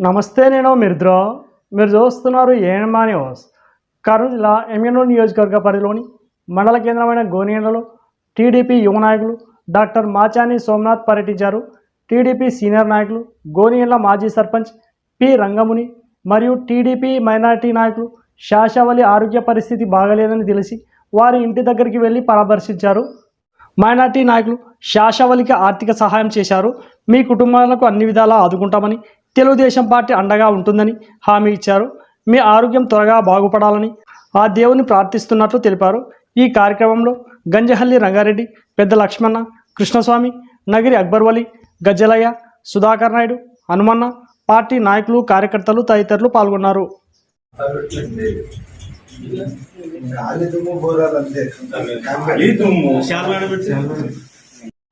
నమస్తే నేను మిర్ద్రో. మీరు చూస్తున్నారు ఏమా న్యూస్. కర్నూలు జిల్లా ఎమ్మెనూరు నియోజకవర్గ పరిధిలోని మండల కేంద్రమైన గోనియండలో టీడీపీ యువ నాయకులు డాక్టర్ మాచాని సోమనాథ్ పర్యటించారు. టీడీపీ సీనియర్ నాయకులు గోనియండ్ల మాజీ సర్పంచ్ పి రంగముని మరియు టీడీపీ మైనార్టీ నాయకులు శాశావళి ఆరోగ్య పరిస్థితి బాగలేదని తెలిసి వారి ఇంటి దగ్గరికి వెళ్ళి పరామర్శించారు. మైనార్టీ నాయకులు శాశావళికి ఆర్థిక సహాయం చేశారు. మీ కుటుంబాలకు అన్ని విధాలా ఆదుకుంటామని తెలుగుదేశం పార్టీ అండగా ఉంటుందని హామీ ఇచ్చారు. మీ ఆరోగ్యం త్వరగా బాగుపడాలని ఆ దేవుని ప్రార్థిస్తున్నట్లు తెలిపారు. ఈ కార్యక్రమంలో గంజహల్లి రంగారెడ్డి పెద్ద లక్ష్మణ కృష్ణస్వామి నగిరి అక్బర్వలి గజ్జలయ్య సుధాకర్ నాయుడు హనుమన్న పార్టీ నాయకులు కార్యకర్తలు తదితరులు పాల్గొన్నారు.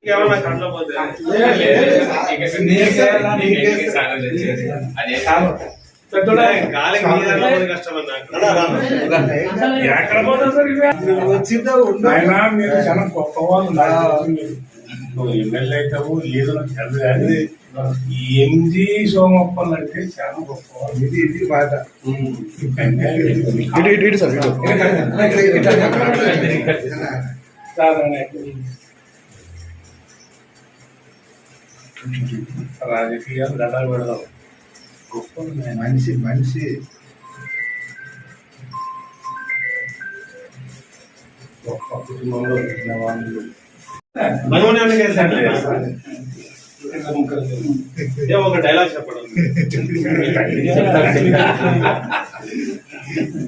ఏమన్నా కళ్ళ పోతే? పెద్దోడా, పోతే కష్టం సార్ నాకు నువ్వు ఎమ్మెల్యే అవుతావు కానీ ఎంజి సోమప్పల్ అంటే చాలా గొప్పవాళ్ళు ఇది ఇది మాట రాజకీయాలు గడా పెడదాం గొప్ప మనిషి మనిషి గొప్ప కుటుంబంలో వాళ్ళు ఒక డైలాగ్ చెప్పడం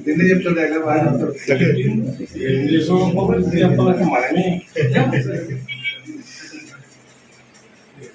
ఎన్ని చెప్తుండే మనమే